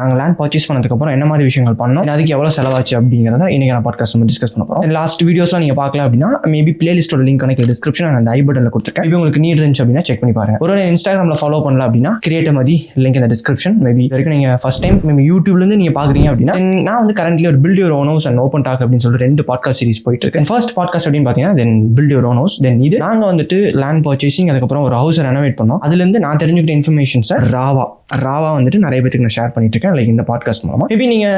நாங்கள் land purchase பண்ணதுக்கப்புறம் என்ன மாதிரி விஷயங்கள் பண்ணோம்? அதுக்கு எவ்வளோ செலவாச்சு அப்படிங்கிறத இன்னைக்கு நான் பாட்காஸ்ட் நம்ம டிஸ்கஸ் பண்ண போகிறோம் லாஸ்ட் வீடியோஸ்லாம் நீங்கள் பார்க்கல அப்படின்னா மேபி பிளேலிஸ்டோட லிங்க் கணக்கு டிஸ்கிரிப்ஷன் அந்த ஐ பட்டனில் கொடுத்துருக்கேன். இப்போ உங்களுக்கு நீட் இருந்துச்சு அப்படின்னா செக் பண்ணி பாருங்க. ஒரு இன்ஸ்டாகிராமில் ஃபாலோ பண்ணல அப்படின்னா கிரியேட் மதி லிங்க் இந்த டிஸ்கிரிப்ஷன் மேபி வரைக்கும் நீங்கள் ஃபஸ்ட் டைம் மேபி யூடியூப்லேருந்து நீங்கள் பார்க்குறீங்க அப்படின்னா நான் வந்து கரண்ட்லி ஒரு build your own OS and open talk அப்படின்னு சொல்லிட்டு ரெண்டு பாட்காஸ்ட் சீரிஸ் போயிட்டு இருக்கேன் ஃபர்ஸ்ட் பாட்காஸ்ட் அப்படின்னு பார்த்தீங்கன்னா தென் பில்ட் யோர் ஓனோஸ் தென் இது நாங்கள் வந்துட்டு லேண்ட் பர்ச்சேசிங் அதுக்கப்புறம் ஒரு ஹவுஸ் ரெனோவேட் பண்ணோம். அதுலேருந்து நான் தெரிஞ்சுக்கிட்ட இன்ஃபர்மேஷன்ஸை ராவா ராவா வந்துட்டு நிறைய பேருக்கு நான் ஷேர் பண்ணிட்டு இருக்கேன். லைக் இந்த பாட்காஸ்ட் மூலமா. மேபி நீங்க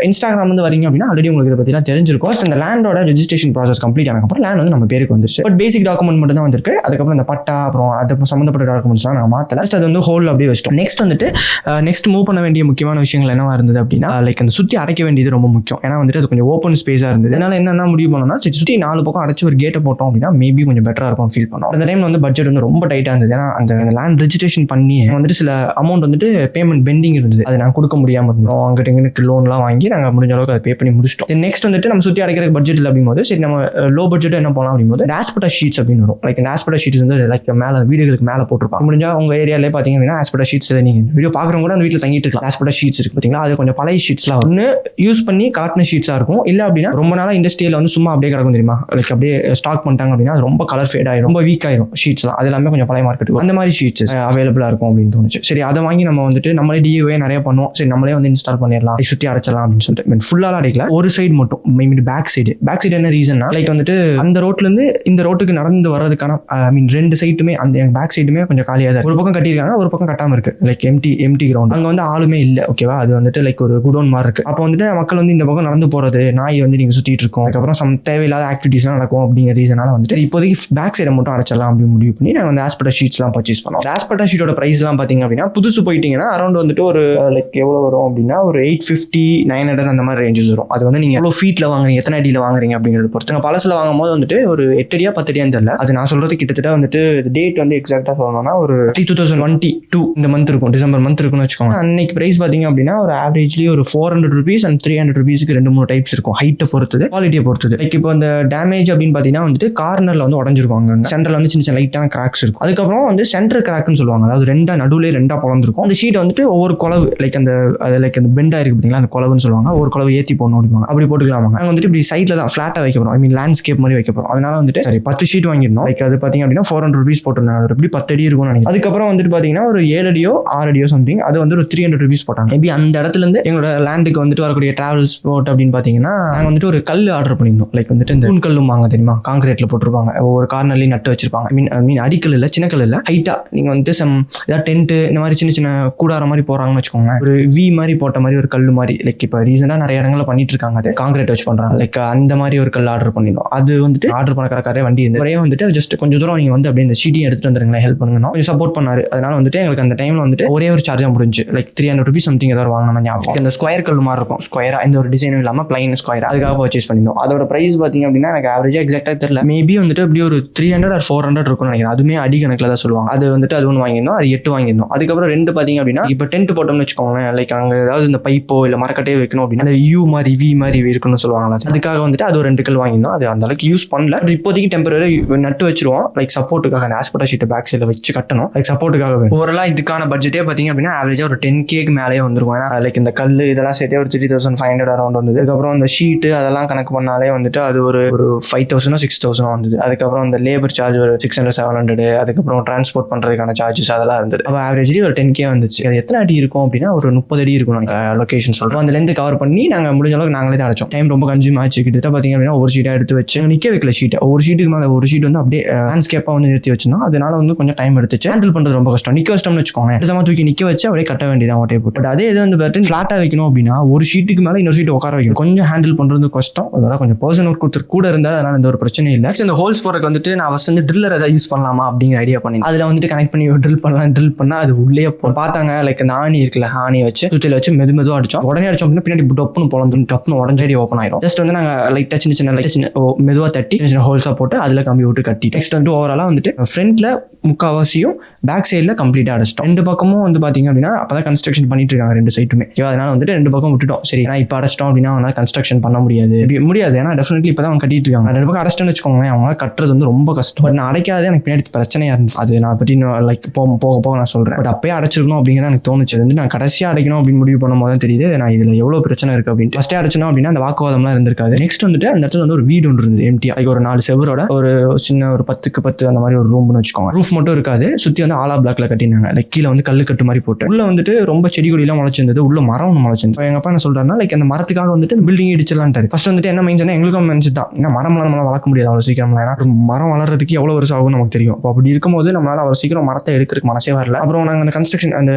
uh, இன்ஸ்டாகிராம் வந்து வரீங்க அப்படின்னா ஆல்ரெடி உங்களுக்கு இதை பத்திலாம் தெரிஞ்சிருக்கும். ஃபஸ்ட் இந்த லேண்டோட ரெஜிஸ்ட்ரேஷன் ப்ராசஸ் கம்ப்ளீட் ஆனதுக்கப்புறம் லேண்ட் வந்து நம்ம பேருக்கு வந்துருச்சு. பட் பேசிக் டாக்குமெண்ட் மட்டும் தான் வந்திருக்கு. அதுக்கப்புறம் இந்த பட்டா அப்புறம் அது சம்மந்தப்பட்ட டாக்குமெண்ட்ஸ்லாம் நான் மாத்தல. Just அது வந்து ஹோல் அப்படியே வச்சிட்டோம். நெக்ஸ்ட் வந்துட்டு uh, நெக்ஸ்ட் மூவ் பண்ண வேண்டிய முக்கியமான விஷயங்கள் என்னவா இருந்தது அப்படின்னா uh, லைக் அந்த சுத்தி அடைக்க வேண்டியது ரொம்ப முக்கியம். ஏன்னா வந்துட்டு அது கொஞ்சம் ஓப்பன் ஸ்பேஸா இருந்தது. அதனால என்னென்ன முடிவு பண்ணோம்னா சரி சுத்தி நாலு பக்கம் அடைச்சு ஒரு கேட்டை போட்டோம் அப்படின்னா மேபி கொஞ்சம் பெட்டரா இருக்கும் ஃபீல் பண்ணோம். அந்த டைம்ல வந்து பட்ஜெட் வந்து ரொம்ப டைட்டா இருந்தது. ஏன்னா அந்த லேண்ட் ரெஜிஸ்ட்ரேஷன் பண்ணி வந்துட்டு சில அமௌண்ட் வந்துட்டு பேமெண்ட் பெண்டிங் இருந்தது. அதை நான் கொடுக்க முடியாம இருந்தோம். அங்கிட்ட இங்கிட்டு லோன்லாம் வாங்கி நாங்கள் முடிஞ்ச அளவுக்கு அதை பே பண்ணி முடிச்சிட்டோம். நெக்ஸ்ட் வந்துட்டு நம்ம சுற்றி அடைக்கிற பட்ஜெட் இல்லை அப்படிங்கும்போது சரி நம்ம லோ பட்ஜெட் என்ன பண்ணலாம் அப்படிங்கும்போது ஆஸ்பெட்டா ஷீட்ஸ் அப்படின்னு வரும். லைக் இந்த ஆஸ்பெட்டா ஷீட்ஸ் வந்து லைக் மேலே வீடுகளுக்கு மேலே போட்டிருப்பாங்க. முடிஞ்சா உங்க ஏரியாலே பார்த்தீங்க அப்படின்னா ஆஸ்பெட்டா ஷீட்ஸ் நீங்கள் இந்த வீடியோ பார்க்குறவங்க கூட அந்த வீட்டில் தங்கிட்டு இருக்கலாம். ஆஸ்பெட்டா ஷீட்ஸ் இருக்கு பார்த்தீங்களா? அது கொஞ்சம் பழைய ஷீட்ஸ்லாம் ஒன்று யூஸ் பண்ணி காட்டின ஷீட்ஸாக இருக்கும். இல்லை அப்படின்னா ரொம்ப நாளாக இண்டஸ்ட்ரியில் வந்து சும்மா அப்படியே கிடக்கும் தெரியுமா? லைக் அப்படியே ஸ்டாக் பண்ணிட்டாங்க அப்படின்னா அது ரொம்ப கலர் ஃபேட் ஆயிடும் ரொம்ப வீக் ஆயிரும் ஷீட்ஸ்லாம் அது எல்லாமே கொஞ்சம் பழைய மார்க்கெட் அந்த மாதிரி ஷீட்ஸ் அவைலபிளாக இருக்கும் அப்படின்னு தோணுச்சு. சரி அதை வாங்கி நம்ம வந்துட்டு நம்மளே டிஏவே நிறைய பண்ணுவோம். சரி நம்மளே வந்து இன்ஸ்டால் பண்ணிடலாம். சுற்றி அடைச்சலாம் அப்படின்னு சொல்லிட்டு. ஃபுல்லாக அடைக்கல. ஒரு சைடு மட்டும் mean back side back side என்ன ரீசன்னா லைக் வந்துட்டு அந்த ரோட்ல இருந்து இந்த ரோட்டுக்கு நடந்து வர்றதுக்கான ஐ மீன் ரெண்டு சைட்டுமே அந்த பேக் சைடுமே கொஞ்சம் காலியாக தான் ஒரு பக்கம் கட்டியிருக்காங்க ஒரு பக்கம் கட்டாமல் இருக்கு. லைக் எம்டி எம்டி கிரவுண்ட் அங்கே வந்து ஆளுமே இல்லை ஓகேவா அது வந்துட்டு லைக் ஒரு குடோன் மாதிரி இருக்கு. அப்போ வந்துட்டு மக்கள் வந்து இந்த பக்கம் நடந்து போகிறது நாய் வந்து நீங்கள் சுற்றிட்டு இருக்கோம். அதுக்கப்புறம் சம் தேவையில்லாத ஆக்டிவிட்டிஸ்லாம் நடக்கும் அப்படிங்கிற ரீசனால வந்துட்டு இப்போதைக்கு பேக் சைடை மட்டும் அடைச்சிடலாம் அப்படின்னு முடிவு பண்ணி நாங்கள் வந்து ஆஸ்பெட்டா ஷீட்ஸ்லாம் பர்ச்சேஸ் பண்ணோம். ஆஸ்பெட்டா ஷீட்டோட ப்ரைஸ்லாம் பார்த்தீங்க அப்படின்னா புதுசு போயிட்டீங்கன்னா அரௌண்ட் வந்துட்டு ஒரு லைக் எவ்வளோ வரும் அப்படின்னா ஒரு எயிட் ஃபிஃப்டி நைன் ஹண்ட்ரட் அந்த மாதிரி ரேஞ்சஸ் வரும். அது வந்து நீங்கள் எவ்வளோ ஃபீட்டில் வாங்குறீங்க எத்தனை அடியில் வாங்குறீங்க அப்படிங்கிறது பொறுத்து. பழசில் வாங்கும் போது வந்துட்டு ஒரு எட்டு அடியா பத்து அடியான்னு தெரியல. அது நான் சொல்கிறது கிட்டத்தட்ட வந்துட்டு டேட் வந்து எக்ஸாக்டாக சொல்லணும்னா ஒரு டூ தௌசண்ட் டுவெண்ட்டி டூ இந்த மந்த் இருக்கும் டிசம்பர் மந்த் இருக்கும்னு வச்சுக்கோங்க. அன்னைக்கு பிரைஸ் பார்த்தீங்க அப்படின்னா ஒரு ஆவரேஜ்லி ஒரு four hundred rupees and three hundred ருபீஸ்க்கு ரெண்டு மூணு டைப்ஸ் இருக்கும். ஹைட்டை பொறுத்தது குவாலிட்டியை பொறுத்தது. லைக் இப்போ அந்த டேமேஜ் அப்படின்னு பார்த்தீங்கன்னா வந்துட்டு கார்னரில் வந்து உடஞ்சிருப்பாங்க சென்டரில் வந்து சின்ன சின்ன லைட்டான கிராக்ஸ் இருக்கும். அதுக்கப்புறம் வந்து சென்டர் கிராக்னு சொல்லுவாங்க. அதாவது ரெண்டா நடுவில் ரெண்டா பிறந்திருக்கும். அந்த ஷீட் வந்துட்டு ஒவ்வொரு குழவு லைக் அந்த அது லைக் அந்த பெண்ட் இருக்கு பார்த்தீங்களா அந்த குளவுன்னு சொல்லுவாங்க. ஒரு குளவு ஏற்றி போடணும் அப்படிம்பாங்க. அப்படி போட்டுக்கலாமாங்க நாங்கள் வந்துட்டு இப்படி சைட்டில் தான் ஃப்ளாட்டாக வைக்க போகிறோம் ஐ மீன் லேண்ட்ஸ்கேப் மாதிரி வைக்க போகிறோம் அதனால வந்துட்டு சரி பத்து ஷீட் வாங்கிருந்தோம் லைக் அது பார்த்தீங்க அப்படின்னா ஃபோர் ஹண்ட்ரட் ருபீஸ் போட்டிருந்தாங்க. அது எப்படி பத்து அடி இருக்கும்னு நினைக்கிறேன். அதுக்கப்புறம் வந்துட்டு பார்த்தீங்கன்னா ஒரு ஏழு அடியோ ஆறு அடியோ சம்திங் அது வந்து ஒரு த்ரீ ஹண்ட்ரட் ருபீஸ் போட்டாங்க. மேபி அந்த இடத்துலேருந்து எங்களோட லேண்டுக்கு வந்துட்டு வரக்கூடிய டிராவல்ஸ் போட் அப்படின்னு பார்த்தீங்கன்னா நாங்கள் வந்துட்டு ஒரு கல் ஆர்டர் பண்ணியிருந்தோம். லைக் வந்துட்டு இந்த தூண் கல்லும் வாங்க தெரியுமா? காங்கிரீட்டில் போட்டிருப்பாங்க. ஒவ்வொரு கார்னர்லையும் நட்டு வச்சிருப்பாங்க. மீன் மீன் அடிக்கல் இல்லை சின்ன கல் இல்லை. ஹைட்டாக நீங்கள் வந்துட்டு சம் ஏதாவது டென்ட்டு இந்த மாதிரி சின்ன சின்ன கூடார மாதிரி போகிறாங்கன்னு வச்சுக்கோங்க ஒரு வி மாதிரி போட்ட மாதிரி ஒரு கல் மாதிரி லைக் இப்போ ரீசெண்டாக நிறைய இடங்களில் பண்ணிட்டு இருக்காங்க அது. காங்கிரீட் வச்சு பண்ணுறாங்க லைக் அந்த மாதிரி ஒரு கல் ஆர்டர் பண்ணிருந்தோம். அது வந்துட்டு ஆர்டர் பண்ண கடைக்காரே வண்டி இருந்து ஒரே வந்துட்டு ஜஸ்ட் கொஞ்சம் தூரம் நீங்கள் வந்து அப்படியே இந்த சிடி எடுத்துட்டு வந்துருங்களேன் ஹெல்ப் பண்ணுங்கன்னா. கொஞ்சம் சப்போர்ட் பண்ணாரு. அதனால வந்துட்டு எங்களுக்கு அந்த டைமில் வந்துட்டு ஒரே ஒரு சார்ஜாக முடிஞ்சு like three hundred rupees something ஏதாவது வாங்கணும் ஞாபகம். இந்த ஸ்கொயர் கல் மாதிரி இருக்கும். ஸ்கொயராக இந்த ஒரு டிசைனும் இல்லாமல் பிளைன் ஸ்கொயர் அதுக்காக பர்ச்சேஸ் பண்ணிருந்தோம். அதோட ப்ரைஸ் பார்த்தீங்க அப்படின்னா எனக்கு ஆவரேஜா எக்ஸாக்டாக தெரியல. மேபி வந்துட்டு அப்படி ஒரு three hundred or four hundred இருக்கும்னு நினைக்கிறேன். அதுவுமே அடி கணக்கில் தான் சொல்லுவாங்க. அது வந்துட்டு அது ஒன்று வாங்கியிருந்தோம் அது எட்டு வாங்கியிருந்தோம். அதுக்கப்புறம் ரெண்டு பார்த்தீங்க அப்படின்னா இப்போ டென்ட் போட்டோம்னு வச்சுக்கோங்களேன் லைக் அங்கே ஏதாவது இந்த பைப்போ இல்லை மரக்கட்டையோ வைக்கணும் அப்படின்னா அந்த யூ மாதிரி வி மாதிரி இருக்கணும்னு சொல்லுவாங்களா அதுக்காக வந்துட்டு அது ஒரு ரெண்டு கல் வாங்கியிருந்தோம். அது அந்த அளவுக்கு யூஸ் பண்ணல. இப்போதைக்கு டெம்பரரி நட்டு வச்சிருவோம். லைக் சப்போர்ட்டுக்காக அந்த ஆஸ்பெட்டா ஷீட்டை பேக் சைடில் வச்சு கட்டணும். லைக் சப்போர்ட்டுக்காக வேணும். ஓவரலா இதுக்கான பட்ஜெட்டே பார்த்தீங்க அப்படின்னா ஆவரேஜாக ஒரு டென் கேக்கு மேலேயே வந்துருக்கும். ஏன்னா லைக் இந்த கல் இதெல்லாம் சேர்த்தே ஒரு three thousand five hundred around வந்தது. அதுக்கப்புறம் இந்த ஷீட்டு அதெல்லாம் கணக்கு பண்ணாலே வந்துட்டு அது ஒரு ஒரு ஃபைவ் தௌசண்டோ சிக்ஸ் தௌசண்ட் வந்தது. அதுக்கப்புறம் இந்த லேபர் சார்ஜ் ஒரு சிக்ஸ் ஹண்ட்ரட் செவன் ஹண்ட்ரட் அதுக்கப்புறம் டிரான்ஸ்போர்ட் பண்ணுறதுக்கான சார்ஜஸ் அதெல்லாம் இருந்தது. அப்போ ஆவரேஜ்லி ஒரு டென் கே வந்துச்சு. அது எத்தனை அடி இருக்கும் அப்படின்னா ஒரு முப்பது அடி இருக்கும் லொகேஷன் சொல்றோம். அதுலேருந்து கவர் பண்ணி நாங்கள் முடிஞ்ச அளவுக்கு நாங்களே தான் அடைச்சோம். டைம் ரொம்ப கன்சியூம் ஆச்சு. கிட்டத்தட்ட பார்த்தீங்க அப்படின்னா ஒரு ஷீட்டாக எடுத்து வச்சு நிற்க வைக்கல ஷீட்டை ஒரு ஷீட்டுக்கு மேலே ஒரு ஷீட் வந்து அப்படியே லேண்ட்ஸ்கேப்பாக வந்து நிறுத்தி வச்சுனா அதனால வந்து கொஞ்சம் டைம் எடுத்துச்சு. ஹேண்டில் பண்ணுறது ரொம்ப கஷ்டம். நிற்க வச்சிட்டோம்னு வச்சுக்கோங்க எடுத்தமாக தூக்கி நிற்க வச்சு அப்படியே கட்ட வேண்டியதான் ஓட்டை போட்டு. But அதே இது வந்து பார்த்து ஃப்ளாட்டாக வைக்கணும் அப்படின்னா ஒரு ஷீட்டுக்கு மேலே இன்னொரு ஷீட் உட்கார வைக்கணும். கொஞ்சம் ஹேண்டில் பண்ணுறது கஷ்டம். அதனால கொஞ்சம் பர்சன் ஒர்க் ஒருத்தர் கூட இருந்தால் அதனால எந்த ஒரு பிரச்சனையும் இல்லை. இந்த ஹோல்ஸ் போறதுக்கு வந்துட்டு நான் ஃபஸ்ட் வந்து ட்ரில்லர் ஏதாவது யூஸ் பண்ணலாமா அப்படிங்கிற ஐடியா பண்ணி அதில் வந்துட்டு கனெக்ட் பண்ணி ட்ரில் பண்ணலாம் ட்ரில் பண்ணால் அது உள்ளே பார்த்தாங்க லைக் இந்த ஆணி இருக்குல்ல ஆணி வச்சு சுற்றில வச்சு மெது மெதுவாக அடிச்சோம். உடனே அடிச்சோம் அப்படின்னா பின்னாடி டப்புனு பொழந்து டப்புனு உடஞ்சடி ஓப்பன் ஆயிரும். ஜஸ்ட் வந்து நாங்கள் லைட்டாக சின்ன சின்ன லைட் சின்ன மெதுவாக தட்டி சின்ன ஹோல்ஸாக போட்டு அதில் கம்பி விட்டு கட்டி நெக்ஸ்ட் வந்து ஓவராலாக வந்துட்டு ஃப்ரண்ட்ல முக்கால்வாசியும் பேக் சைடில் கம்ப்ளீட்டாக அடைச்சிட்டோம். ரெண்டு பக்கமும் வந்து பார்த்தீங்க அப்படின்னா அப்போ தான் கன்ஸ்ட்ரக்ஷன் பண்ணிட்டு இருக்காங்க ரெண்டு சைட்டுமே ஓகேவா அதனால் வந்துட்டு ரெண்டு பக்கம் விட்டுட்டோம். சரி ஏன்னா இப்போ அடைச்சிட்டோம் அப்படின்னா அவனால் கன்ஸ்ட்ரக்ஷன் பண்ண முடியாது. முடியாது. ஏன்னா டெஃபினெட்லி இப்போ தான் அவங்க கட்டிட்டு இருக்காங்க ரெண்டு பக்கம் அடைச்சிட்டுன்னு வச்சுக்கோங்களேன் அவங்க கட்டுறது வந்து ரொம்ப கஷ்டம். பட் நான் அடைக்காதே எனக்கு பின்னாடி பிரச்சனையாக இருந்துச்சு. அது நான் பற்றி லைக் போக போக போக நான் சொல்கிறேன் பட் அப்பயே அடைச்சிருக்கணும் அப்படிங்கிறது எனக்கு தோணுச்சு. அது வந்து நான் கடைசியாக அடைக்கணும் அப்படின்னு முடிவு பண்ணும்போது தான் தெரியுது நான் இதில் எவ்வளோ பிரச்சனை இருக்குது அப்படின்ட்டு. ஃபஸ்ட்டே அடைச்சணும் அப்படின்னா அந்த வாக்குவாதம்லாம் இருந்திருக்காது. நெக்ஸ்ட் வந்துட்டு அந்த இடத்துல வந்து ஒரு வீடு ஒன்று இருந்தது எம்டி ஒரு நாலு செவரோட ஒரு சின்ன ஒரு பத்துக்கு பத்து அந்த மாதிரி ஒரு ரூம்னு வச்சுக்கோங்க. ரூஃப் மட்டும் இருக்காது. சுற்றி வந்து ஆலா பிளாக்ல கட்டினாங்க லைக் கீழே வந்து கல் கட்டு மாதிரி போட்டு. உள்ள வந்துட்டு ரொம்ப செடி கொடியெல்லாம் முளைச்சிருந்தது. உள்ள மரம் ஒன்று முளைச்சிருந்தது. எங்க அப்பா என்ன சொல்றாருன்னா லைக் அந்த மரத்துக்காக வந்துட்டு பில்டிங் இடிச்சிடலான்ட்டாரு. ஃபர்ஸ்ட் வந்துட்டு என்ன மைண்ட் எங்களுக்கும் மைண்ட் தான். ஏன்னா மரம்லாம் நம்மளால வளர்க்க முடியாது அவ்வளோ சீக்கிரம் ஏன்னா மரம் வளர்றதுக்கு எவ்வளோ வருஷம் ஆகும் நமக்கு தெரியும். அப்போ அப்படி இருக்கும்போது நம்மளால அவ்வளோ சீக்கிரம் மரத்தை எடுக்கிறதுக்கு மனசே வரல. அப்புறம் நாங்கள் அந்த கன்ஸ்ட்ரக்ஷன் அந்த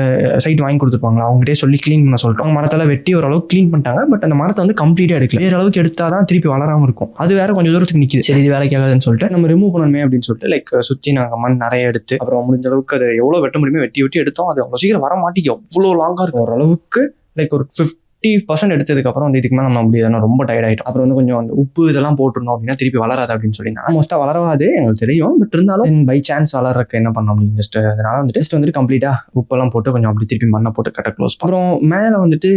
சைட் வாங்கி கொடுத்துருப்பாங்களா அவங்ககிட்டே சொல்லி க்ளீன் பண்ண சொல்லிட்டோம். அவங்க மரத்தெல்லாம் வெட்டி ஓரளவுக்கு க்ளீன் பண்ணிட்டாங்க. பட் அந்த மரத்தை வந்து கம்ப்ளீட்டாக எடுக்கல. வேற அளவுக்கு எடுத்தால் தான் திருப்பி வளராம இருக்கும். அது வேற கொஞ்சம் தூரத்துக்கு நிற்கிது சரி இது வேலைக்காகாதுன்னு சொல்லிட்டு நம்ம ரிமூவ் பண்ணணுமே அப்படின்னு சொல்லிட்டு லைக் சுற்றி நாங்கள் மண் நிறைய எடுத்து அப்புறம் முடிஞ்ச அளவுக்கு அது எவ்வளோ வெட்ட முடியுமோ வெட்டி வெட்டி எடுத்தோம். அது அவ்வளோ சீக்கிரம் வர மாட்டேங்குது. அவ்வளோ லாங்காக இருக்கும் ஓரளவுக்கு லைக் ஒரு ஃபிஃப்டி பர்சன்ட் எடுத்ததுக்கப்புறம் வந்து இதுக்கு மேலே நம்ம முடியாது ரொம்ப டயர்ட் ஆகிட்டோம் அப்புறம் வந்து கொஞ்சம் அந்த உப்பு இதெல்லாம் போட்டிருந்தோம் அப்படின்னா திருப்பி வளராது அப்படின்னு சொல்லியிருந்தாங்க. மோஸ்ட்டாக வளராது எங்களுக்கு தெரியும். பட் இருந்தாலும் பை சான்ஸ் வளர்றதுக்கு என்ன பண்ணோம் அப்படின்னு ஜஸ்ட் அதனால வந்து டெஸ்ட் வந்துட்டு கம்ப்ளீட்டாக உப்பெல்லாம் போட்டு கொஞ்சம் அப்படி திருப்பி மண்ணை போட்டு கட்ட க்ளோஸ் அப்புறம் மேலே வந்துட்டு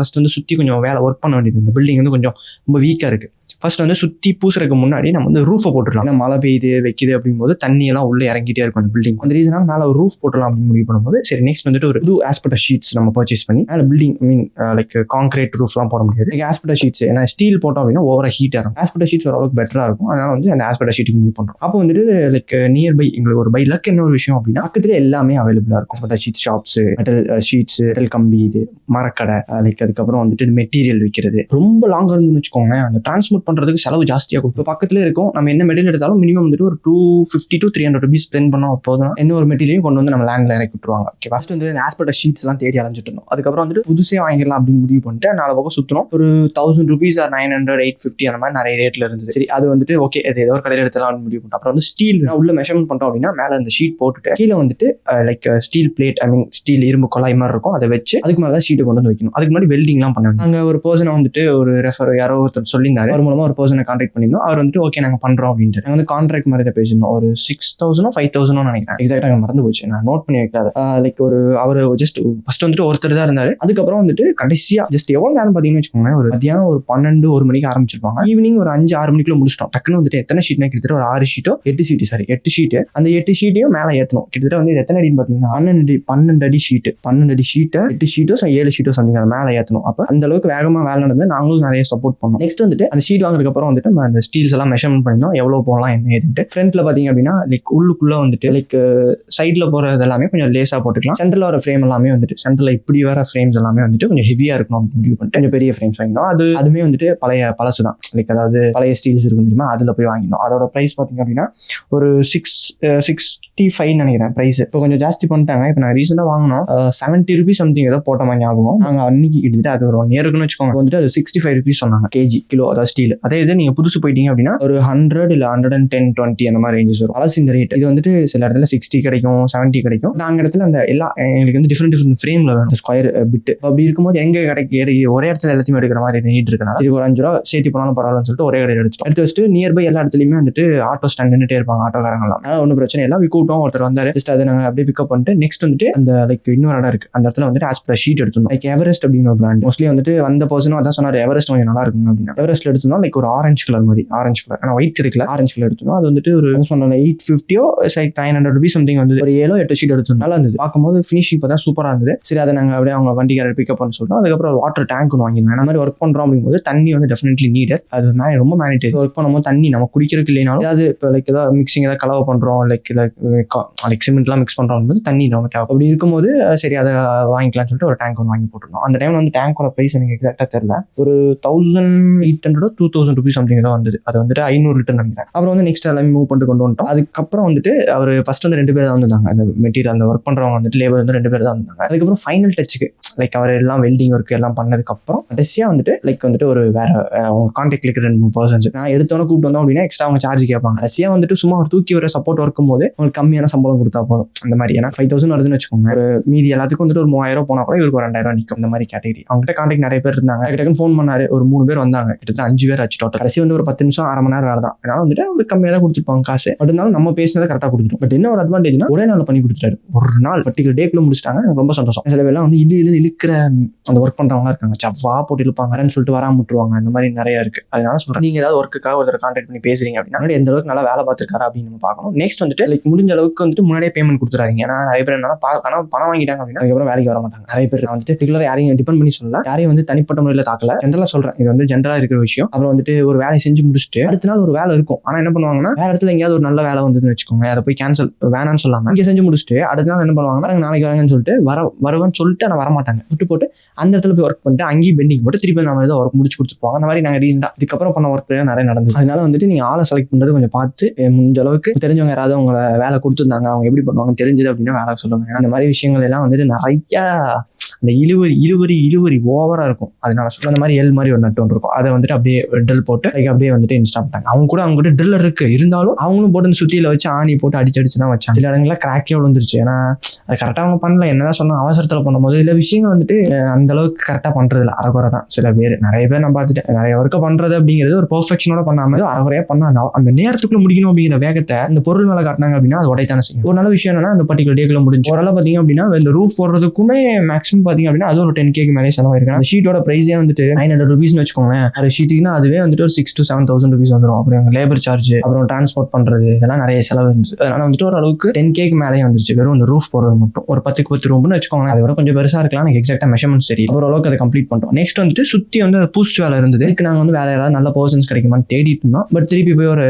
ஃபஸ்ட் வந்து சுற்றி கொஞ்சம் வேலை ஒர்க் பண்ண வேண்டியது. இந்த பில்டிங் வந்து கொஞ்சம் ரொம்ப வீக்காக இருக்குது ஃபர்ஸ்ட் வந்து சுற்றி பூசுறதுக்கு முன்னாடி நம்ம வந்து ரூஃபை போட்டுடலாம். ஏன்னா மழை பெய்யுது வைக்குது அப்படிங்கும்போது தண்ணியெல்லாம் உள்ளே இறங்கிட்டே இருக்கும் அந்த பில்டிங் அந்த ரீசனாக மேலே ஒரு ரூஃப் போட்டலாம் அப்படின்னு முடிவு பண்ணும்போது சரி நெக்ஸ்ட் வந்துட்டு ஒரு புது ஆஸ்பெக்ட் ஷீட்ஸ் நம்ம பர்ச்சேஸ் பண்ணி மேலே building I mean like concrete ரூஃப்லாம் போட முடியாது. லைக் ஆஸ்பெக்ட் ஷீட்ஸ் ஏன்னா ஸ்டீல் போட்டோம் அப்படின்னா ஓவரா ஹீட்டாக இருக்கும். ஆஸ்பெக்ட் ஷீட்ஸ் ஓரளவுக்கு பெட்டராக இருக்கும். அதனால வந்து அந்த ஆஸ்பெக்ட் ஷீட்டுக்கு மூவ் பண்ணுறோம் அப்போ வந்துட்டு லைக் நியர் பை எங்களுக்கு ஒரு பை லக் என்ன ஒரு விஷயம் அப்படின்னா பக்கத்துல எல்லாமே அவைலபிளாக இருக்கும். Asbestos sheet shops metal sheets metal கம்பி இது மரக்கடை லைக் அதுக்கப்புறம் வந்துட்டு மெட்டீரியல் விற்கிறது ரொம்ப லாங் இருந்துன்னு வச்சுக்கோங்க அந்த டிரான்ஸ்போர்ட் பண்ணுறதுக்கு செலவு ஜாஸ்தியாகும் இப்போ பக்கத்துல இருக்கும் நம்ம என்ன மெட்டீரியல் எடுத்தாலும் மினிமம் வந்துட்டு ஒரு two fifty to three hundred rupees spend பண்ணோம் போதும் என்ன ஒரு மெட்டீரியலையும் கொண்டு வந்து நம்ம லேண்ட்ல இறக்கி விட்டுருவாங்க. ஓகே ஃபர்ஸ்ட் வந்து ஆஸ்பெக்ட் ஷீட்ஸ் எல்லாம் தேடி அலைஞ்சிட்டு இருந்தோம். அதுக்கப்புறம் வந்துட்டு புதுசே வாங்கிடலாம் அப்படின்னு முடிவு பண்ணிட்டு நாலு பக்கம் சுற்றணும் ஒரு thousand rupees or nine hundred eight fifty அந்த மாதிரி நிறைய ரேட்ல இருந்துச்சு சரி அது வந்துட்டு ஓகே அது ஏதோ ஒரு கடையில் எடுத்தலாம் முடிவு பண்ணிட்டோம். அப்புறம் வந்து ஸ்டீல் உள்ள மெஷர்மெண்ட் பண்ணுறோம் அப்படின்னா மேலே அந்த ஷீட் போட்டுட்டு கீழே வந்துட்டு like steel plate I mean steel இரும்பு குழாய் மாதிரி இருக்கும். அதை வச்சு அதுக்கு மேலே தான் ஷீட்டை கொண்டு வந்து வைக்கணும். அதுக்கு முன்னாடி வெல்டிங்லாம் பண்ண நாங்கள் ஒரு பர்சனை வந்துட்டு ஒரு ரெஃபர் யாரோ ஒருத்தர் சொல்லியிருந்தாரு. அவர் மூலமா ஒரு பர்சனை கான்டாக்ட் பண்ணியிருந்தோம். அவர் வந்துட்டு ஓகே நாங்கள் பண்ணுறோம் அப்படின்ட்டு. நாங்கள் வந்து கான்ட்ராக்ட் மாதிரி தான் பேசியிருந்தோம். ஒரு சிக்ஸ் தௌசண்டோ ஃபைவ் தௌசண்டோ நினைக்கிறேன். எக்ஸாக்டாக மறந்து போச்சு. நான் நோட் பண்ணி வைக்காத. Uh, லைக் ஒரு அவர் ஜஸ்ட் ஃபர்ஸ்ட் வந்துட்டு ஒருத்தர் தான் இருந்தார். அதுக்கப்புறம் வந்துட்டு கடைசியாக ஜஸ்ட் எவ்வளோ நேரம் பார்த்தீங்கன்னு வச்சுக்கோங்களேன் ஒரு மதியானம் ஒரு பன்னெண்டு ஒரு மணிக்கு ஆரம்பிச்சிருப்பாங்க. ஈவினிங் ஒரு அஞ்சு ஆறு மணிக்குள்ள முடிச்சிட்டோம். டக்குன்னு வந்துட்டு எத்தனை ஷீட்னா கிட்டத்தட்ட ஒரு ஆறு ஷீட்டோ எட்டு ஷீட்டு சாரி எட்டு ஷீட்டு அந்த எட்டு ஷீட்டையும் மேலே ஏற்றணும் கிட்டத்தட்ட வந்து எத்தனை அடின்னு பார்த்தீங்கன்னா பன்னெண்டு அடி பன்னெண்டு அடி ஷீட்டு பன்னெண்டு அடி ஷீட்டை எட்டு ஷீட்டோ ஏழு ஷீட்டோ சம்திங் அதை மேலே ஏற்றணும் அப்போ அந்த அளவுக்கு வேகமாக வேலை நடந்து நாங்களும் நிறைய சப்போர்ட் பண்ணோம். நெக்ஸ்ட் வந்துட்டு அந்த ஷீட் வாங்குறதுக்கு அப்புறம் வந்துட்டு நம்ம அந்த ஸ்டீல்ஸ் எல்லாம் மெஷர்மெண்ட் பண்ணியிருந்தோம். எவ்வளோ போகலாம் என்ன ஏதுன்ட்டு. ஃப்ரண்ட்ல பார்த்தீங்க அப்படின்னா லைக் உள்ளுக்குள்ள வந்துட்டு லைக் சைடில் போகிறது எல்லாமே கொஞ்சம் லேசாக போட்டுக்கலாம். சென்டரில் வர ஃப்ரேம் எல்லாமே வந்துட்டு சென்டரில் இப்படி வர ஃப்ரேம்ஸ் எல்லாமே வந்துட்டு கொஞ்சம் ஹெவியாக எடுக்கணும் அப்படின்னு முடிவு பண்ணிட்டு கொஞ்சம் பெரிய ஃப்ரேம்ஸ் வாங்கினோம். அது அதுவுமே வந்துட்டு பழைய பழசு தான் லைக் அதாவது பழைய ஸ்டீல்ஸ் இருக்கும் தெரியுமா? அதில் போய் வாங்கினோம். அதோட ப்ரைஸ் பார்த்தீங்க அப்படின்னா ஒரு சிக்ஸ் சிக்ஸ்டி ஃபைவ் நினைக்கிறேன் ப்ரைஸ் இப்போ கொஞ்சம் ஜாஸ்தி பண்ணிட்டாங்க. இப்போ நான் ரீசெண்டாக வாங்கினோம். செவன்ட்டி ருபீஸ் சம்திங் ஏதோ போட்ட மாதிரி ஞாபகம். நாங்கள் அன்னைக்கு கிட்டத்தட்ட அது ஒரு ஒன் இயருக்குன்னு வச்சுக்கோங்க. வந்துட்டு அது சிக்ஸ்டி ஃபைவ் ருபீஸ் சொன்னாங்க கேஜி கிலோ அதாவது ஸ்டீல் அதே இது நீங்கள் புதுசு போயிட்டீங்க அப்படின்னா ஒரு ஹண்ட்ரட் இல்லை ஹண்ட்ரட் அண்ட் டென் டுவெண்ட்டி அந்த மாதிரி ரேஞ்சஸ் வரும். அலசு இந்த ரேட் இது வந்துட்டு சில இடத்துல சிக்ஸ்டி கிடைக்கும் செவன்ட்டி கிடைக்கும். நாங்கள் இடத்துல அந்த எல்லா எங்களுக்கு வந்து டிஃப்ரெண்ட் டிஃப்ரெண்ட் ஃப்ரேமில் வேணும். ஸ்கொயர் பிட்டு அப்படி இருக்கும்போது எங்கே கடைக்கு எடு- ஒரே இடத்துல எல்லாத்தையும் எடுக்கிற மாதிரி நீட் இருக்கனால இது ஒரு அஞ்சு ரூபா சேர்த்து போனாலும் பரவாயில்லன்னு சொல்லிட்டு ஒரே கடையில் எடுத்துட்டோம். எடுத்து வச்சுட்டு நியர்பை எல்லா இடத்துலையுமே வந்துட்டு ஆட்டோ ஸ்டாண்ட் நின்றுட்டே இருப்பாங்க ஆட்டோக்காரங்களாம் அதனால ஒன்றும் பிரச்சனை இல்லை. வி கூட்டம் ஒருத்தர் வந்தாரு. ஜஸ்ட் அதை நாங்கள் அப்படியே பிக்கப் பண்ணிட்டு நெக்ஸ்ட் வந்துட்டு அந்த லைக் இன்னொரு இடம் இருக்கு. அந்த இடத்துல வந்துட்டு ஆஸ்பர் ஷீட் எடுத்துருந்தோம். லைக் எவரெஸ்ட் அப்படின்னு ஒரு பிராண்ட் மோஸ்ட்லி வந்துட்டு வந்த பர்சனும் அதான் சொன்னார் எவரெஸ்ட் கொஞ்சம் நல்லா இருக்கும் அப்படின்னா. எவரெஸ்ட்ல எடுத்திருந்தோம் லைக் ஒரு ஆரஞ்சு கலர் மாதிரி. ஆரஞ்சு கலர் ஆனால் ஒயிட் கிடைக்கல ஆரஞ்சு கலர் எடுத்திருந்தோம். அது வந்துட்டு ஒரு சொன்ன eight ஃபிஃப்டியோ like nine hundred rupees something வந்து ஒரு ஏழோ எட்டு ஷீட் எடுத்திருந்தோம். நல்லா இருந்தது. பார்க்கும்போது ஃபினிஷிங் பார்த்தா சூப்பராக இருந்தது. சரி அதை நாங்கள் அப்படியே அவங்க வண்டிக்காரர் பிக்கப் பண்ண சொல்லிட்டோம். அதுக்கப்புறம் ஒரு வாட்டர் டேங்க் ஒன்று வாங்கினோம் அந்த மாதிரி ஒர்க் பண்ணுறோம் அப்படிங்கும்போது தண்ணி வந்து டெஃபினெட்லி நீடட் அது மே ரொம்ப மேனிட்டரி ஒர்க் பண்ணும்போது தண்ணி நம்ம குடிக்கிறதுக்கு இல்லைனாலும் ஏதாவது இப்போ லைக் ஏதாவது மிக்சிங் ஏதாவது கலவை பண்ணுறோம் லைக் லைக் சிமெண்ட்லாம் மிக்ஸ் பண்ணுறோம் போது தண்ணி ரொம்ப தேவை. அப்படி இருக்கும்போது சரி அதை வாங்கிக்கலாம்னு சொல்லிட்டு ஒரு டேங்க் ஒன்று வாங்கி போட்டுருந்தோம் அந்த டைம்ல வந்து டேங்கோட ப்ரைஸ் எனக்கு எக்ஸாக்டாக தெரியல. ஒரு தௌசண்ட் எயிட் ஹண்ட்ரடோ டூ தௌசண்ட் ருபீஸ் சம்திங் தான் வந்தது. அது வந்துட்டு ஐநூறு லிட்டர் நினைக்கிறேன். அப்புறம் வந்து நெக்ஸ்ட் எல்லாமே மூவ் பண்ணிட்டு கொண்டு வந்துட்டோம். அதுக்கப்புறம் வந்துட்டு அவர் ஃபர்ஸ்ட் வந்து ரெண்டு பேர் தான் வந்திருந்தாங்க. அந்த மெட்டீரியல் அந்த ஒர்க் பண்ணுறவங்க வந்துட்டு லேபர் வந்து ரெண்டு பேர் தான் வந்தாங்க அதுக்கப்புறம் ஃபைனல் டச்சுக்கு லைக் அவர் எல்லாம் வெல்டிங் ஒர்க் எல்லாம் பண்ணதுக்கப்புறம் கடைசியாக வந்துட்டு லைக் வந்துட்டு ஒரு வேற அவங்க கான்டாக்ட்ல இருக்கிற ரெண்டு மூணு பர்சன்ஸ் நான் எடுத்தோன்னே கூப்பிட்டு வந்தோம் அப்படின்னா எக்ஸ்ட்ரா அவங்க சார்ஜ் கேட்பாங்க. கடைசியாக வந்துட்டு சும்மா ஒரு தூக்கி வர சப்போர்ட் ஒர்க்கும் போது உங்களுக்கு கம்மியான சம்பளம் கொடுத்தா போதும். அந்த மாதிரி. ஏன்னா ஃபைவ் தௌசண்ட் வருதுன்னு வச்சுக்கோங்க. ஒரு மீதி எல்லாத்துக்கும் வந்துட்டு ஒரு மூவாயிரம் ரூபாய் போனா கூட இவருக்கு ஒரு ரெண்டாயிரம் நிற்கும் இந்த மாதிரி கேட்டகரி அவங்ககிட்ட கான்டாக்ட் நிறைய பேர் இருந்தாங்க. டக்கு டக்குன்னு ஃபோன் பண்ணாரு. ஒரு மூணு பேர் வந்தாங்க. கிட்டத்தட்ட அஞ்சு அஞ்சு பேர் ஆச்சு டோட்டல் கடைசி வந்து ஒரு பத்து நிமிஷம் அரை மணி நேரம் வேலை தான். அதனால வந்துட்டு அவர் கம்மியாக தான் கொடுத்துருப்பாங்க காசு. பட் இருந்தாலும் நம்ம பேசினதை கரெக்டாக கொடுத்துரும் பட் என்ன ஒரு அட்வான்டேஜ்னா ஒரே நாள் பண்ணி கொடுத்துட்டாரு. ஒரு நாள் பர்டிகுலர் டேக்குள்ள முடிச்சிட்டாங்க. எனக்கு ரொம்ப சந்தோஷம். சில பேர்லாம் வந்து இழு இழு இழுக்கிற அந்த ஒர்க் பண்ணுறவங்களாம் இருக்காங்க. சவ்வா போட்டு இழுப்பாங்கன்னு சொல்லிட்டு வராம விட்டுருவாங்க. அந்த மாதிரி நிறைய இருக்கு. அதனால சொல்றேன். நீங்க ஏதாவது ஒர்க்குக்காக ஒருத்தர் கான்டாக்ட் பண்ணி பேசுறீங்க அப்படின்னா எந்த அளவுக்கு நல்லா வேலை பார்த்துருக்காரு அப்படின்னு நம்ம பார்க்கணும். நெக்ஸ்ட் வந்துட்டு லைக் முடிஞ்ச அளவுக்கு வந்துட்டு முன்னாடியே பேமெண்ட் கொடுத்துறாங்க ஏன்னா நிறைய பேர் என்ன பணம் பணம் வாங்கிட்டாங்க அப்படின்னா அதுக்கப்புறம் வேலைக்கு வர மாட்டாங்க. நிறைய பேர் வந்துட்டு ரெகுலராக யாரையும் டிபெண்ட் பண்ணி சொல்லல. யாரையும் வந்து தனிப்பட்ட முறையில் தாக்கல. ஜென்ரலாக சொல்றேன். இது வந்து ஜென்ரலாக இருக்கிற விஷயம். அப்புறம் வந்துட்டு ஒரு வேலையை செஞ்சு முடிச்சுட்டு அடுத்த நாள் ஒரு வேலை இருக்கும். ஆனால் என்ன பண்ணுவாங்கன்னா வேற இடத்துல எங்கேயாவது ஒரு நல்ல வேலை வந்ததுன்னு வச்சுக்கோங்க. அதை போய் கேன்சல் வேணாம்னு சொல்லாமல் இங்கே செஞ்சு முடிச்சுட்டு அடுத்த நாள் என்ன பண்ணுவாங்கன்னா நாளைக்கு வராங்கன்னு சொல்லிட்டு வர வருவேன்னு சொல்லிட்டு ஆனால் வரமாட்டாங்க. விட்டு போட்டு அந்த இடத்துல போய் ஒர்க் பண்ணிட்டு அங்கேயும் பெண்டிங் போட்டு திருப்பி நம்ம ஏதோ ஒர்க் முடிச்சு கொடுத்துருப்பாங்க. அந்த மாதிரி நாங்கள் ரீசெண்டாக இதுக்கப்புறம் பண்ண ஒர்க் நிறைய நடந்தது. அதனால வந்துட்டு நீங்கள் ஆளை செலக்ட் பண்ணுறது கொஞ்சம் பார்த்து முடிஞ்ச அளவுக்கு தெரிஞ்சவங்க யாராவது உங்களை வேலை கொடுத்துருந்தாங்க அவங்க எப்படி பண்ணுவாங்க தெரிஞ்சது அப்படின்னா வேலை சொல்லுங்க. ஏன்னா அந்த மாதிரி விஷயங்கள் எல்லாம் வந்துட்டு நிறையா அந்த இழுவரி இழுவரி இழுவரி ஓவராக இருக்கும். அதனால சொல்ல அந்த மாதிரி எல் மாதிரி ஒரு நட்டு ஒன்று இருக்கும். அதை வந்துட்டு அப்படியே ட்ரில் போட்டு like அப்படியே வந்துட்டு இன்ஸ்டா பண்ணிட்டாங்க. அவங்க கூட அவங்க கூட ட்ரில்லர் இருக்கு. இருந்தாலும் அவங்களும் போட்டு அந்த சுத்தியில வச்சு ஆணி போட்டு அடிச்சு அடிச்சு தான் வச்சாங்க. சில இடங்கள்ல கிராக்கே விழுந்துருச்சு. ஏன்னா அது கரெக்டாக அவங்க பண்ணல. என்னதான் சொன்னா அவசரத்தில் பண்ணும்போது சில விஷயங்கள் வந்துட்டு அந்தளவுக்கு அந்த அளவுக்கு கரெக்டாக பண்ணுறது இல்லை அறகுறை தான். சில பேர் நிறைய பேர் நான் பார்த்துட்டேன். நிறைய ஒர்க்கை பண்ணுறது அப்படிங்கிறது ஒரு பர்ஃபெக்ஷனோட பண்ணாமல் அறகுறையாக பண்ணால் அந்த அந்த நேரத்துக்குள்ள முடிக்கணும் அப்படிங்கிற வேகத்தை அந்த பொருள் மேலே காட்டினாங்க அப்படின்னா அது உடைத்தானே செய்யும். ஒரு நல்ல விஷயம் என்னன்னா அந்த பர்டிகுலர் டேக்கில் முடிஞ்சு ஓரளவு பார்த்தீங்க அப்படின்னா இந்த ரூஃப் போடுறதுக்குமே மேக்ஸிமம் பார்த்தீங்க அப்படின்னா அது ஒரு டென் கேக்கு மேலே செலவாயிருக்கு. அந்த ஷீட்டோட ப்ரைஸே வந்துட்டு நைன் ஹண்ட்ரட் ருபீஸ்னு வச்சுக்கோங்களேன். ஒரு ஷீட்டுக்குன்னா அதுவே வந்துட்டு ஒரு six to seven thousand rupees வந்துடும் அப்புறம் லேபர் சார்ஜ் அப்புறம் டிரான்ஸ்போர்ட் பண்ணுறது இதெல்லாம் நிறைய செலவு இருந்துச்சு. அதனால வந்துட்டு ஒரு அளவுக்கு டென் கேக்கு மேலே வந்துருச்சு. வெறும் இந்த ரூஃப் போடுறது மட்டும். ஒரு பத்துக்கு பத்து ரூம்னு வச்சுக்கோங்களேன். அதை விட கொஞ்சம் பெருசாக இருக்கலாம். எனக்கு எக்ஸாக்டாக மெஷர்மெண்ட்ஸ் சரி ஓரளவுக்கு அதை கம்ப்ளீட் பண்ணிட்டோம். நெக்ஸ்ட் வந்துட்டு சுற்றி வந்து அந்த பூஸ்ட் வேலை இருந்தது. இதுக்கு நாங்கள் வந்து வேலை யாராவது நல்ல பர்சன்ஸ் கிடைக்குமான்னு தேடிட்டு இருந்தோம். பட் திருப்பி போய் ஒரு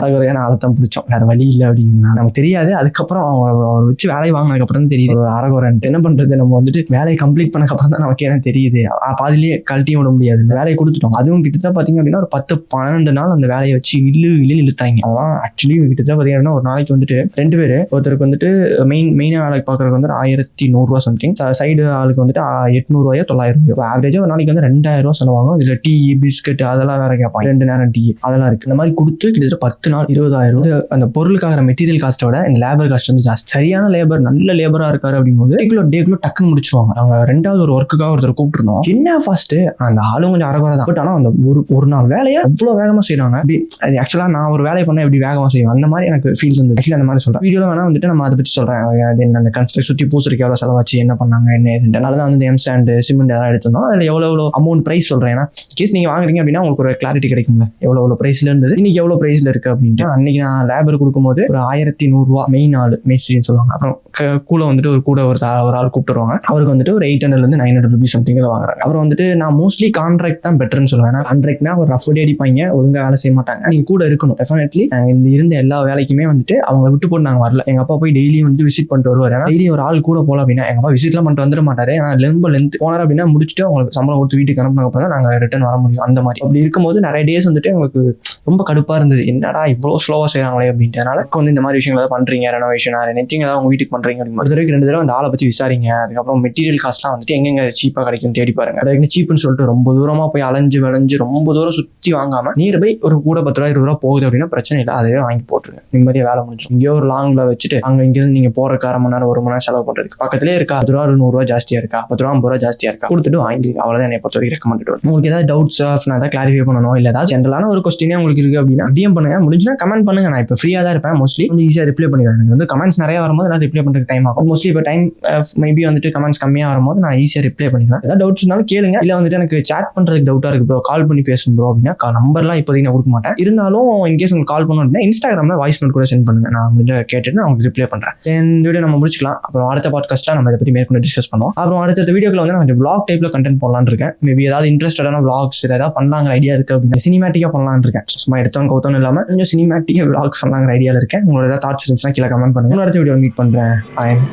அரகுறையான அழுத்தம் பிடிச்சோம். வேற வழி இல்லை அப்படின்னா நமக்கு தெரியாது. அதுக்கப்புறம் அவர் அவர் வச்சு வேலையை வாங்கினதுக்கு அப்புறம் தான் தெரியுது. ஒரு அரைகுறைன்ட்டு என்ன பண்ணுறது நம்ம வந்துட்டு வேலையை கம்ப்ளீட் பண்ணக்கப்புறம் தான் நமக்கு என்ன தெரியுது? பாதிலேயே கழட்டியும் விட முடியாது. இந்த வேலையை கொடுத்துட்டோம். அதுவும் கிட்டத்தட்ட பார்த்தீங்க அப்படின்னா ஒரு பத்து பன்னெண்டு நாள் அந்த வேலையை வச்சு இழு இழு இழுத்தாங்க. அதான் ஆக்சுவலி கிட்டத்தட்ட பாத்தீங்கன்னா ஒரு நாளைக்கு வந்துட்டு ரெண்டு பேர். ஒருத்தருக்கு வந்துட்டு மெயின் மெயினாக வேலைக்கு பார்க்கறதுக்கு வந்து ஆயிரத்தி நூறுரூவா சம்திங் சைடு ஆளுக்கு வந்துட்டு எட்நூறுவாயோ தொள்ளாயிரம் ரூபாய். ஆவரேஜாக ஒரு நாளைக்கு வந்து ரெண்டாயிரம் ரூபா செலவாகும். இதுல டீ பிஸ்கட் அதெல்லாம் வேற கேட்பாங்க. ரெண்டு நேரம் டீ அதெல்லாம் இருக்கு. இந்த மாதிரி கொடுத்து கிட்டத்தட்ட பத்து நாள் இருபதாயிரம் அந்த பொருளுக்காக மெட்டீரியல் காஸ்ட்டோட இந்த லேபர் காஸ்ட் வந்து ஜாஸ்தி சரியான லேபர் நல்ல லேபரா இருக்காரு அப்படிங்கும்போது டேக்குள்ள டேக்குள்ள டக்குன்னு முடிச்சுவாங்க அவங்க ரெண்டாவது ஒரு ஒர்க்குக்காக ஒருத்தர் கூப்பிட்டுருந்தோம். என்ன ஃபர்ஸ்ட் அந்த ஆளும் கொஞ்சம் அரகுறை தான். பட் ஆனால் அந்த ஒரு ஒரு நாள் வேலையை அவ்வளோ வேகமாக செய்றாங்க. அப்படி அது ஆக்சுவலாக நான் ஒரு வேலையை பண்ண எப்படி வேகமாக செய்வேன்? அந்த மாதிரி எனக்கு ஃபீல் இருந்தது. ஆக்சுவலி அந்த மாதிரி சொல்கிறேன் வீடியோவில் வேணா வந்துட்டு நம்ம அதை பற்றி சொல்கிறேன் அது என்ன அந்த கன்ஸ்ட்ரக்ட் சுற்றி பூசருக்கு எவ்வளோ செலவாச்சு என்ன பண்ணாங்க என்ன ஏதுன்ட்டு. அதனால தான் வந்து எம் ஸ்டாண்டு சிமெண்ட் எல்லாம் எடுத்திருந்தோம். அதில் எவ்வளோ எவ்வளோ அமௌண்ட் ப்ரைஸ் சொல்கிறேன் ஏன்னா கேஸ் நீங்கள் வாங்குறீங்க அப்படின்னா உங்களுக்கு ஒரு கிளாரிட்டி கிடைக்கும்ல. எவ்வளோ எவ்வளோ ப்ரைஸில் இருந்தது இன்னைக்கு எவ்வளோ ப்ரைஸில் இருக்குது அப்படின்ட்டு. அன்னைக்கு நான் லேபர் கொடுக்கும்போது ஒரு ஆயிரத்தி நூறுரூவா மெயின் ஆள் மேஸ்திரின்னு சொல்லுவாங்க. அப்புறம் கூட வந்துட்டு ஒரு கூட ஒரு ஒரு ஆள் கூப்பிட்டுருவாங்க. அவருக்கு வந்துட்டு ஒரு எயிட் ஹண்ட்ரட்லேருந்து நைன் ஹண்ட்ரட் ருபீஸ் சம்திங் வாங்குறாங்க. அப்புறம் வந்துட்டு நான் மோஸ்ட்லி கான்ட்ராக்ட் தான் பெட்டர்னு சொல்லுவேன். கான்ட்ராக்ட்னா ஒரு ரஃப் டே அடிப்பாங்க ஒழுங்காக வேலை செய்ய மாட்டாங்க. நீங்கள் கூட இருக்கணும். டெஃபினெட்லி நாங்கள் இந்த இருந்த எல்லா வேலைக்குமே வந்துட்டு அவங்க விட்டு போட்டு நாங்கள் வரல. எங்கள் அப்பா போய் டெய்லியும் வந்து விசிட் பண்ணிட்டு வருவார். ஏன்னா டெய்லி ஒரு ஆள் கூட போகல அப்படின்னா எங்கள் அப்பா விசிட்லாம் பண்ணிட்டு வந்துட மாட்டார். ஏன்னா லெம்ப லென்த் போனார் அப்படின்னா முடிச்சுட்டு அவங்களுக்கு சம்பளம் கொடுத்து வீட்டுக்கு அனுப்புனாங்க அப்புறம் தான் நாங்கள் ரிட்டர்ன் வர முடியும். அந்த மாதிரி. அப்படி இருக்கும்போது நிறைய டேஸ் வந்துட்டு எங்களுக்கு ரொம்ப கடுப்பாக இருந்தது. என்னடா இவ்வளோ ஸ்லோவாக செய்கிறாங்களே அப்படின்ட்டு வந்து இந்த மாதிரி விஷயங்கள் ஏதாவது பண்றீங்க? ரெனோவேஷன் நெத்திங் ஏதாவது உங்கள் வீட்டுக்கு பண்ணுறீங்க அப்படின்னு. ஒரு தடவைக்கு ரெண்டு தடவை அந்த ஆளை பற்றி விசாரிங்க. அதுக்கப்புறம் மெட்டீரியல் காஸ்ட்லாம் வந்துட்டு எங்கெங்க சீப்பாக கிடைக்கும் தேடி பாருங்க. அது சீப்னு சொல்லிட்டு ரொம்ப தூரமாக போய் அலைஞ்சு விளைஞ்சு ரொம்ப தூரம் சுற்றி வாங்காமல் நீர் போய் ஒரு கூட பத்து ரூபா இருபது ரூபா போகுது அப்படின்னா பிரச்சனை இல்லை. அதே வாங்கி போட்டுருங்க. நிம்மதியாக வேலை முடிஞ்சிடும். இங்கேயோ ஒரு லாங்ல வச்சுட்டு அங்கே இங்கேருந்து நீங்கள் போகிற அரை மணி நேரம் ஒரு மணி நேரம் செலவு பண்றதுக்கு பக்கத்துலேயே இருக்கா? பத்து ரூபா நூறுரூவா ஜாஸ்தியாக இருக்கா? பத்து ரூபா ஐம்பது ரூபா ஜாஸ்தியாக இருக்கா? கொடுத்துட்டு வாங்கி அவ்வளோதான் என்னை பொறுத்த வரைக்கும் ரெக்கமெண்ட் வரும் உங்களுக்கு ஏதாவது டவுட்ஸ் uh, நான் ஏதாவது கிளாரிஃபை பண்ணணும் இல்லை ஏதாவது ஜென்ரலான ஒரு கொஸ்டினே உங்களுக்கு இருக்குது அப்படின்னா டிஎம் பண்ணுங்க. முடிஞ்சுனா கமெண்ட் பண்ணுங்க. நான் இப்போ ஃப்ரீயாக தான் இருப்பேன். மோஸ்ட்லி வந்து ஈஸியாக ரிப்ளை பண்ணிடுவேன். எனக்கு வந்து கமெண்ட்ஸ் நிறைய வரும்போது நான் ரிப்ளை பண்ணுறதுக்கு டைம் ஆகும். மோஸ்ட்லி இப்போ டைம் மேபி வந்துட்டு கமெண்ட்ஸ் கம்மியாக வரும்போது நான் ஈஸியாக ரிப்ளை பண்ணிடுவேன். ஏதாவது டவுட்ஸ் இருந்தாலும் கேளுங்க. இல்லை வந்துட்டு எனக்கு சேட் பண்ணுறதுக்கு டவுட்டாக இருக்கு ப்ரோ கால் பண்ணி பேசணும் ப்ரோ அப்படின்னா நம்பர்லாம் இப்போதைக்கு நான் கொடுக்க மாட்டேன். இருந்தாலும் இன்கேஸ் உங்களுக்கு கால் பண்ணணும் அப்படின்னா இன்ஸ்டாகிராமில் வாய்ஸ் நோட் கூட சென்ட் பண்ணுங்க. நான் முடிஞ்ச கேட்டுட்டு நான் உங்களுக்கு ரிப்ளை பண்ணுறேன் இந்த வீடியோ நம்ம முடிச்சுக்கலாம். அப்புறம் அடுத்த பாட்காஸ்ட்டில் நம்ம இதை பற்றி மேற்கொண்டு டிஸ்கஸ் பண்ணுவோம். அப்புறம் அடுத்த வீடியோவில் வந்து நான் விளாக் டைப்ல டைப்பில் கண்டென்ட் போடலான்னு இருக்கேன். மேபி ஏதாவது இன்ட்ரெஸ்டடான விளாக்ஸ் ஏதாவது பண்ணலாங்கிற ஐடியா இருக்கு அப்படின்னு சினிமேட்டிக்காக பண்ணலான்னு இருக்கேன். சும்மா எடுத்தவங்க கௌத்தவன் இல்லாமல் கொஞ்சம் சினிமேட்டிக்காக விளாக்ஸ் பண்ணலாங்கிற ஐடியாவில் இருக்கேன். உங்களோட ஏதாவது தாட்ஸ் இருந்துச்சுன்னா கீழே கமெண்ட் பண்ணுங்க. அடுத்த வீடியோ மீட் பண்ணுறேன் ஐ எம்